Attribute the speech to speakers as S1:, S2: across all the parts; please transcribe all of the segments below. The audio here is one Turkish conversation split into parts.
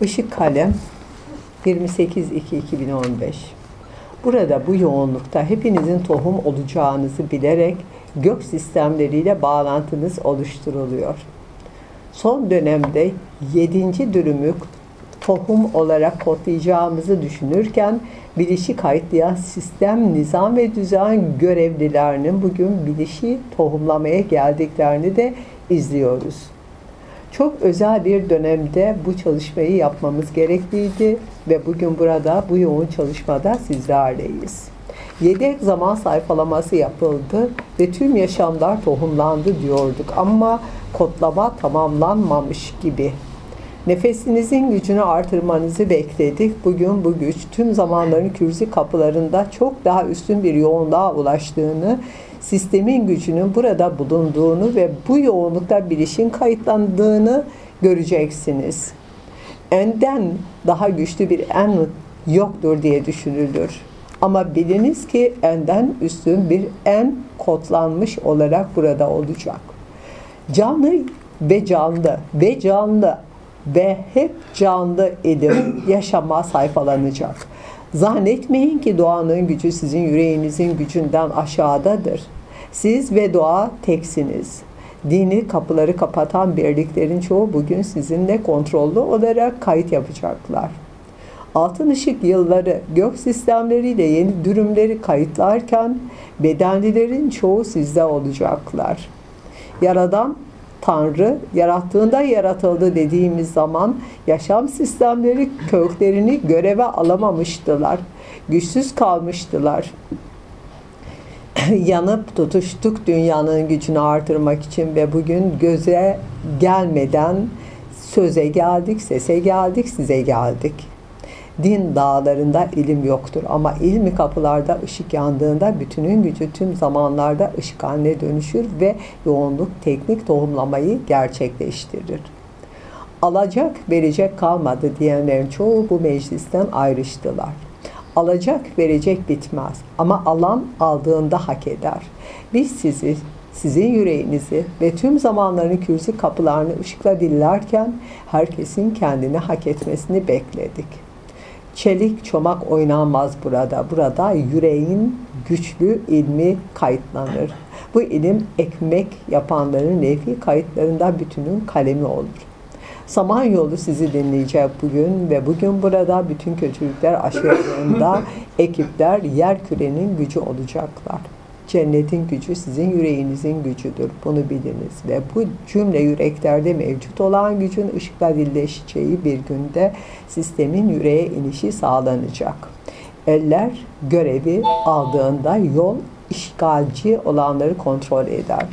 S1: Işık kalem 28-2-2015 Burada bu yoğunlukta hepinizin tohum olacağınızı bilerek gök sistemleriyle bağlantınız oluşturuluyor. Son dönemde 7. dürümü tohum olarak kodlayacağımızı düşünürken bilişi kayıtlayan sistem, nizam ve düzen görevlilerinin bugün bilişi tohumlamaya geldiklerini de izliyoruz. Çok özel bir dönemde bu çalışmayı yapmamız gerekliydi ve bugün burada bu yoğun çalışmada sizlerleyiz. Yedek zaman sayfalaması yapıldı ve tüm yaşamlar tohumlandı diyorduk ama kodlama tamamlanmamış gibi. Nefesinizin gücünü artırmanızı bekledik. Bugün bu güç tüm zamanların kürzi kapılarında çok daha üstün bir yoğunluğa ulaştığını sistemin gücünün burada bulunduğunu ve bu yoğunlukta bilişin kayıtlandığını göreceksiniz. Enden daha güçlü bir en yoktur diye düşünülür. Ama biliniz ki enden üstün bir en kodlanmış olarak burada olacak. Canlı ve canlı ve canlı ve hep canlı ilim yaşama sayfalanacak. Zannetmeyin ki doğanın gücü sizin yüreğinizin gücünden aşağıdadır. Siz ve doğa teksiniz. Dini kapıları kapatan birliklerin çoğu bugün sizinle kontrollü olarak kayıt yapacaklar. Altın ışık yılları gök sistemleriyle yeni dürümleri kayıtlarken bedenlilerin çoğu sizde olacaklar. Yaradan Tanrı yarattığında yaratıldı dediğimiz zaman yaşam sistemleri köklerini göreve alamamıştılar. Güçsüz kalmıştılar. Yanıp tutuştuk dünyanın gücünü artırmak için ve bugün göze gelmeden söze geldik, sese geldik, size geldik. Din dağlarında ilim yoktur ama ilmi kapılarda ışık yandığında bütünün gücü tüm zamanlarda ışık haline dönüşür ve yoğunluk teknik tohumlamayı gerçekleştirir. Alacak verecek kalmadı diyenlerin çoğu bu meclisten ayrıştılar. Alacak verecek bitmez ama alan aldığında hak eder. Biz sizi sizin yüreğinizi ve tüm zamanların kürsü kapılarını ışıkla dillerken herkesin kendini hak etmesini bekledik. Çelik çomak oynanmaz burada. Burada yüreğin güçlü ilmi kayıtlanır. Bu ilim ekmek yapanların nefi kayıtlarında bütünün kalemi olur. Samanyolu sizi dinleyecek bugün ve bugün burada bütün kötülükler aşırılığında ekipler yer kürenin gücü olacaklar. Cennetin gücü sizin yüreğinizin gücüdür. Bunu biliniz. Ve bu cümle yüreklerde mevcut olan gücün ışıkla dilleşeceği bir günde sistemin yüreğe inişi sağlanacak. Eller görevi aldığında yol işgalci olanları kontrol eder.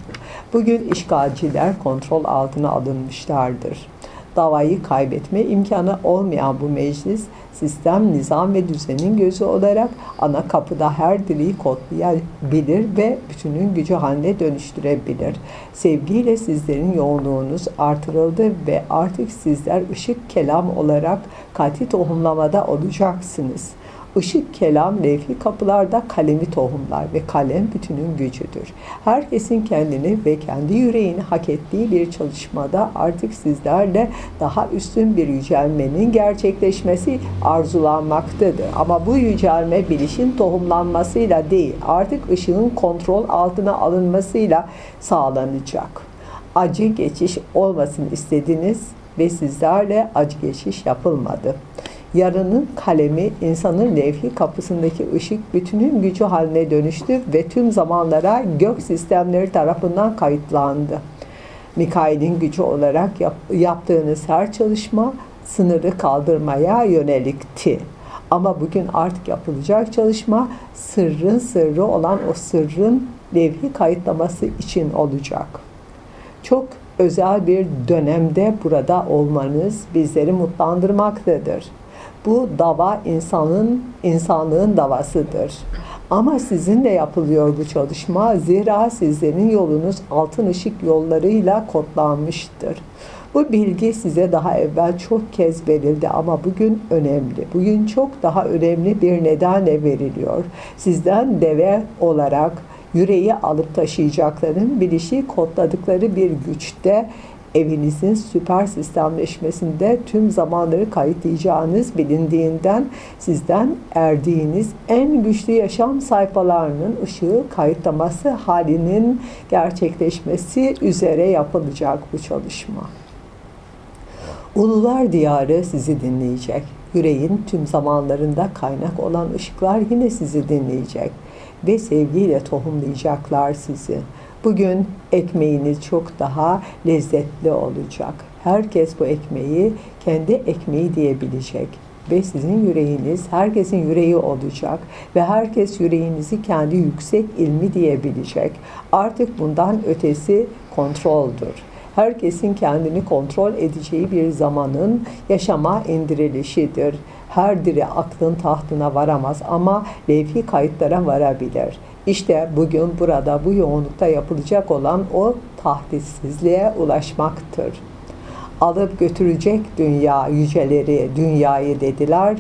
S1: Bugün işgalciler kontrol altına alınmışlardır davayı kaybetme imkanı olmayan bu meclis sistem, nizam ve düzenin gözü olarak ana kapıda her diliyi kodlayabilir ve bütünün gücü haline dönüştürebilir. Sevgiyle sizlerin yoğunluğunuz artırıldı ve artık sizler ışık kelam olarak kati tohumlamada olacaksınız.'' Işık kelam levhi kapılarda kalemi tohumlar ve kalem bütünün gücüdür. Herkesin kendini ve kendi yüreğini hak ettiği bir çalışmada artık sizlerle daha üstün bir yücelmenin gerçekleşmesi arzulanmaktadır. Ama bu yücelme bilişin tohumlanmasıyla değil, artık ışığın kontrol altına alınmasıyla sağlanacak. Acı geçiş olmasın istediniz ve sizlerle acı geçiş yapılmadı. Yarının kalemi insanın levhi kapısındaki ışık bütünün gücü haline dönüştü ve tüm zamanlara gök sistemleri tarafından kayıtlandı. Mikail'in gücü olarak yap, yaptığınız her çalışma sınırı kaldırmaya yönelikti. Ama bugün artık yapılacak çalışma sırrın sırrı olan o sırrın levhi kayıtlaması için olacak. Çok özel bir dönemde burada olmanız bizleri mutlandırmaktadır. Bu dava insanın insanlığın davasıdır. Ama sizinle yapılıyor bu çalışma. Zira sizlerin yolunuz altın ışık yollarıyla kodlanmıştır. Bu bilgi size daha evvel çok kez verildi ama bugün önemli. Bugün çok daha önemli bir nedenle veriliyor. Sizden deve olarak yüreği alıp taşıyacakların bilişi kodladıkları bir güçte evinizin süper sistemleşmesinde tüm zamanları kayıtlayacağınız bilindiğinden sizden erdiğiniz en güçlü yaşam sayfalarının ışığı kayıtlaması halinin gerçekleşmesi üzere yapılacak bu çalışma. Ulular diyarı sizi dinleyecek. Yüreğin tüm zamanlarında kaynak olan ışıklar yine sizi dinleyecek ve sevgiyle tohumlayacaklar sizi. Bugün ekmeğiniz çok daha lezzetli olacak. Herkes bu ekmeği kendi ekmeği diyebilecek ve sizin yüreğiniz herkesin yüreği olacak ve herkes yüreğinizi kendi yüksek ilmi diyebilecek. Artık bundan ötesi kontroldür. Herkesin kendini kontrol edeceği bir zamanın yaşama indirilişidir. Her diri aklın tahtına varamaz ama levhi kayıtlara varabilir. İşte bugün burada bu yoğunlukta yapılacak olan o tahditsizliğe ulaşmaktır. Alıp götürecek dünya yüceleri dünyayı dediler.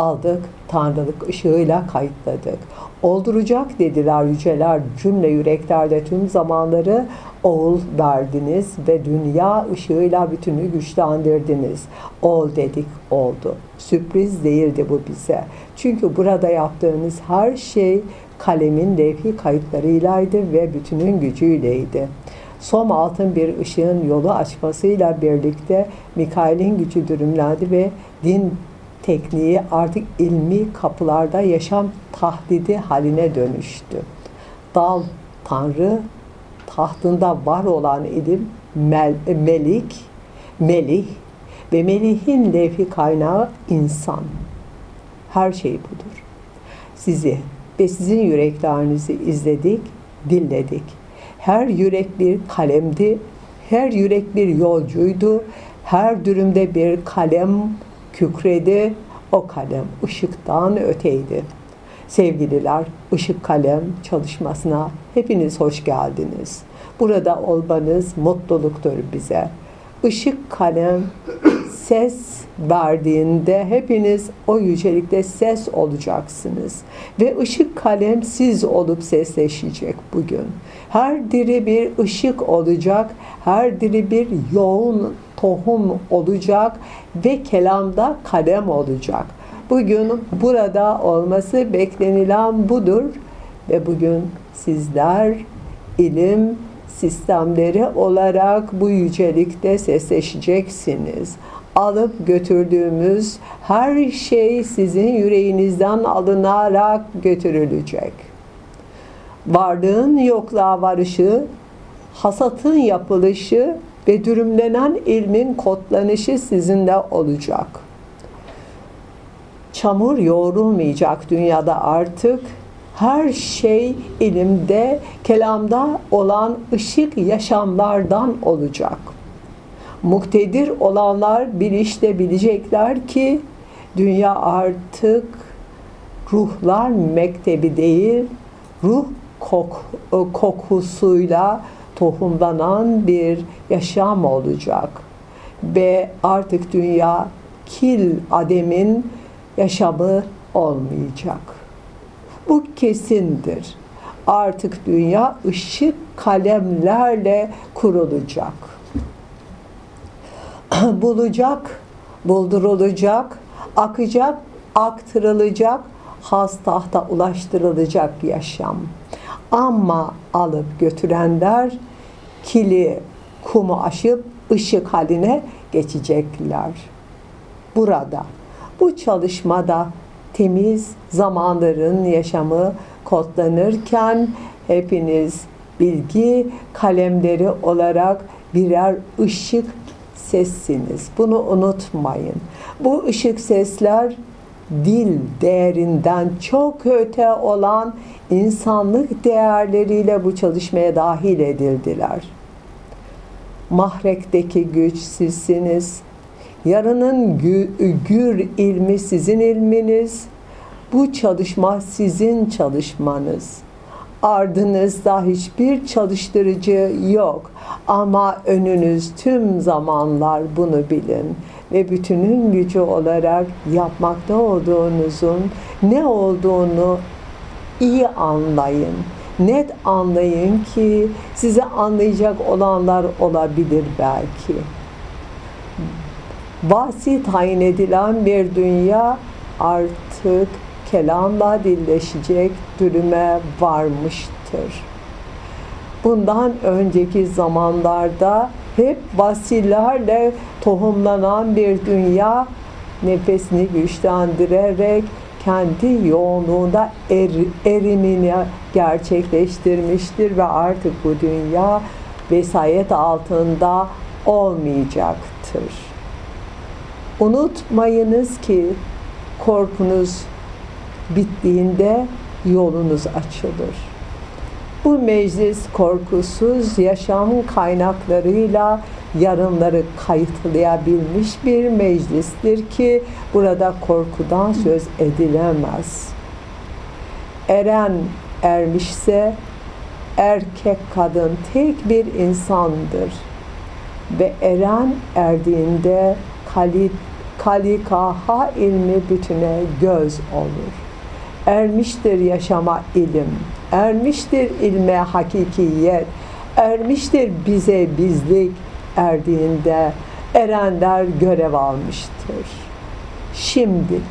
S1: Aldık tanrılık ışığıyla kayıtladık. Olduracak dediler yüceler cümle yüreklerde tüm zamanları oğul verdiniz ve dünya ışığıyla bütünü güçlendirdiniz. Ol dedik oldu. Sürpriz değildi bu bize. Çünkü burada yaptığınız her şey kalemin levhi kayıtlarıylaydı ve bütünün gücüyleydi. Som altın bir ışığın yolu açmasıyla birlikte Mikail'in gücü dürümlendi ve din tekniği artık ilmi kapılarda yaşam tahdidi haline dönüştü. Dal, Tanrı, tahtında var olan ilim, mel, melik, melih ve melihin levhi kaynağı insan. Her şey budur. Sizi ve sizin yüreklerinizi izledik, dinledik. Her yürek bir kalemdi, her yürek bir yolcuydu, her dürümde bir kalem kükredi, o kalem ışıktan öteydi. Sevgililer, ışık kalem çalışmasına hepiniz hoş geldiniz. Burada olmanız mutluluktur bize. Işık kalem ses verdiğinde hepiniz o yücelikte ses olacaksınız. Ve ışık kalem siz olup sesleşecek bugün. Her diri bir ışık olacak, her diri bir yoğun tohum olacak ve kelamda kalem olacak. Bugün burada olması beklenilen budur ve bugün sizler ilim sistemleri olarak bu yücelikte sesleşeceksiniz. Alıp götürdüğümüz her şey sizin yüreğinizden alınarak götürülecek. Varlığın yokluğa varışı, hasatın yapılışı ve dürümlenen ilmin kodlanışı sizinle olacak. Çamur yoğrulmayacak dünyada artık. Her şey ilimde, kelamda olan ışık yaşamlardan olacak. Muktedir olanlar bilişte bilecekler ki dünya artık ruhlar mektebi değil, ruh kok, kokusuyla tohumlanan bir yaşam olacak. Ve artık dünya kil ademin yaşamı olmayacak. Bu kesindir. Artık dünya ışık kalemlerle kurulacak. Bulacak, buldurulacak, akacak, aktırılacak, has tahta ulaştırılacak yaşam. Ama alıp götürenler kili kumu aşıp ışık haline geçecekler. Burada bu çalışmada temiz zamanların yaşamı kodlanırken hepiniz bilgi kalemleri olarak birer ışık sessiniz. Bunu unutmayın. Bu ışık sesler dil değerinden çok öte olan insanlık değerleriyle bu çalışmaya dahil edildiler. Mahrekteki güç sizsiniz. Yarının gü gür ilmi sizin ilminiz. Bu çalışma sizin çalışmanız. Ardınızda hiçbir çalıştırıcı yok. Ama önünüz tüm zamanlar bunu bilin ve bütünün gücü olarak yapmakta olduğunuzun ne olduğunu iyi anlayın net anlayın ki sizi anlayacak olanlar olabilir belki. Bahsi tayin edilen bir dünya artık kelamla dilleşecek dürüme varmıştır. Bundan önceki zamanlarda hep vasillerle tohumlanan bir dünya nefesini güçlendirerek kendi yoğunluğunda er, erimini gerçekleştirmiştir ve artık bu dünya vesayet altında olmayacaktır. Unutmayınız ki korkunuz bittiğinde yolunuz açılır. Bu meclis korkusuz yaşam kaynaklarıyla yarınları kayıtlayabilmiş bir meclistir ki burada korkudan söz edilemez. Eren ermişse erkek kadın tek bir insandır ve eren erdiğinde kalit kalikaha ilmi bütüne göz olur. Ermiştir yaşama ilim, ermiştir ilme hakikiyet, ermiştir bize bizlik erdiğinde erenler görev almıştır. Şimdilik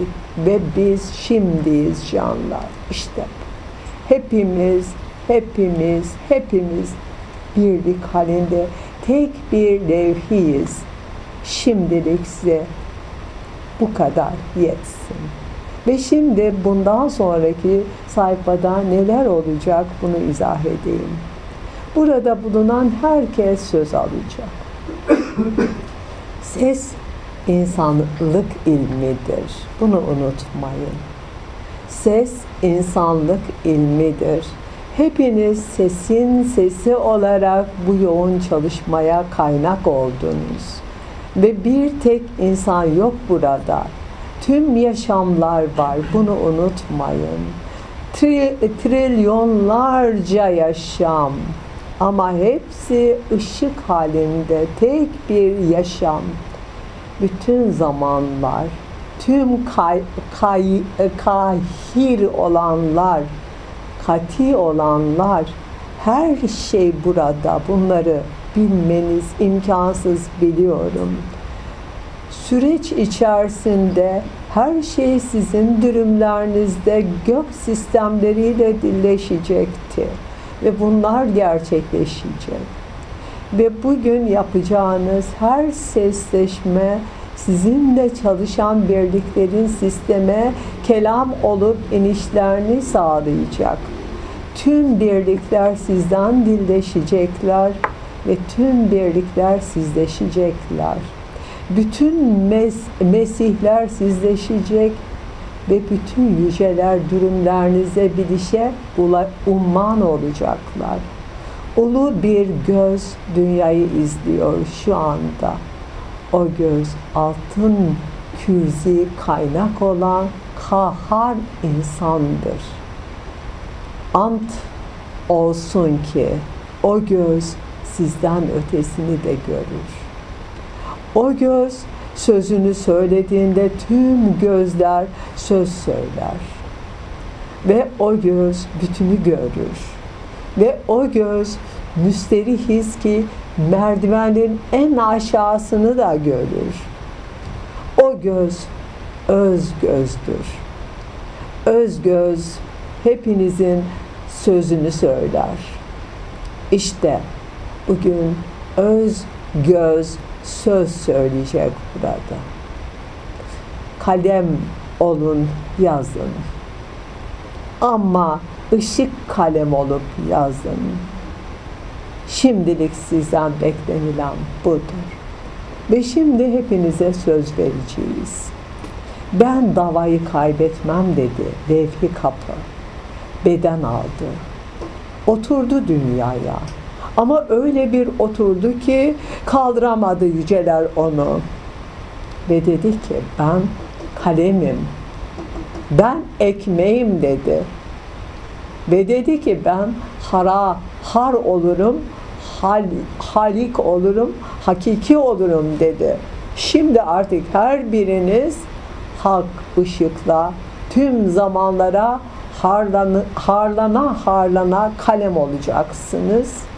S1: ve biz şimdiyiz canlar. İşte hepimiz, hepimiz, hepimiz birlik halinde tek bir levhiyiz. Şimdilik size bu kadar yetsin. Ve şimdi bundan sonraki sayfada neler olacak bunu izah edeyim. Burada bulunan herkes söz alacak. Ses insanlık ilmidir. Bunu unutmayın. Ses insanlık ilmidir. Hepiniz sesin sesi olarak bu yoğun çalışmaya kaynak oldunuz. Ve bir tek insan yok burada. Tüm yaşamlar var. Bunu unutmayın. Tri, trilyonlarca yaşam. Ama hepsi ışık halinde tek bir yaşam. Bütün zamanlar, tüm kay, kay, kahir olanlar, kati olanlar, her şey burada. Bunları bilmeniz imkansız biliyorum. Süreç içerisinde her şey sizin dürümlerinizde gök sistemleriyle dilleşecekti ve bunlar gerçekleşecek. Ve bugün yapacağınız her sesleşme sizinle çalışan birliklerin sisteme kelam olup inişlerini sağlayacak. Tüm birlikler sizden dilleşecekler ve tüm birlikler sizleşecekler. Bütün mes mesihler sizleşecek ve bütün yüceler dürümlerinize bilişe umman olacaklar. Ulu bir göz dünyayı izliyor şu anda. O göz altın kürzi kaynak olan kahar insandır. Ant olsun ki o göz sizden ötesini de görür. O göz sözünü söylediğinde tüm gözler söz söyler. Ve o göz bütünü görür. Ve o göz müsterihiz ki merdivenin en aşağısını da görür. O göz öz gözdür. Öz göz hepinizin sözünü söyler. İşte bugün öz göz söz söyleyecek burada. Kalem olun yazın. Ama ışık kalem olup yazın. Şimdilik sizden beklenilen budur. Ve şimdi hepinize söz vereceğiz. Ben davayı kaybetmem dedi levhi kapı. Beden aldı. Oturdu dünyaya ama öyle bir oturdu ki kaldıramadı yüceler onu. Ve dedi ki ben kalemim, ben ekmeğim dedi. Ve dedi ki ben hara, har olurum, hal, halik olurum, hakiki olurum dedi. Şimdi artık her biriniz hak ışıkla tüm zamanlara harlana harlana, harlana kalem olacaksınız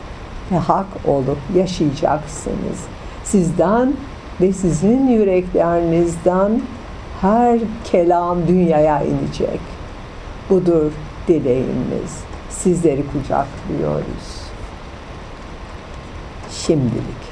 S1: hak olup yaşayacaksınız. Sizden ve sizin yüreklerinizden her kelam dünyaya inecek. Budur dileğimiz. Sizleri kucaklıyoruz. Şimdilik.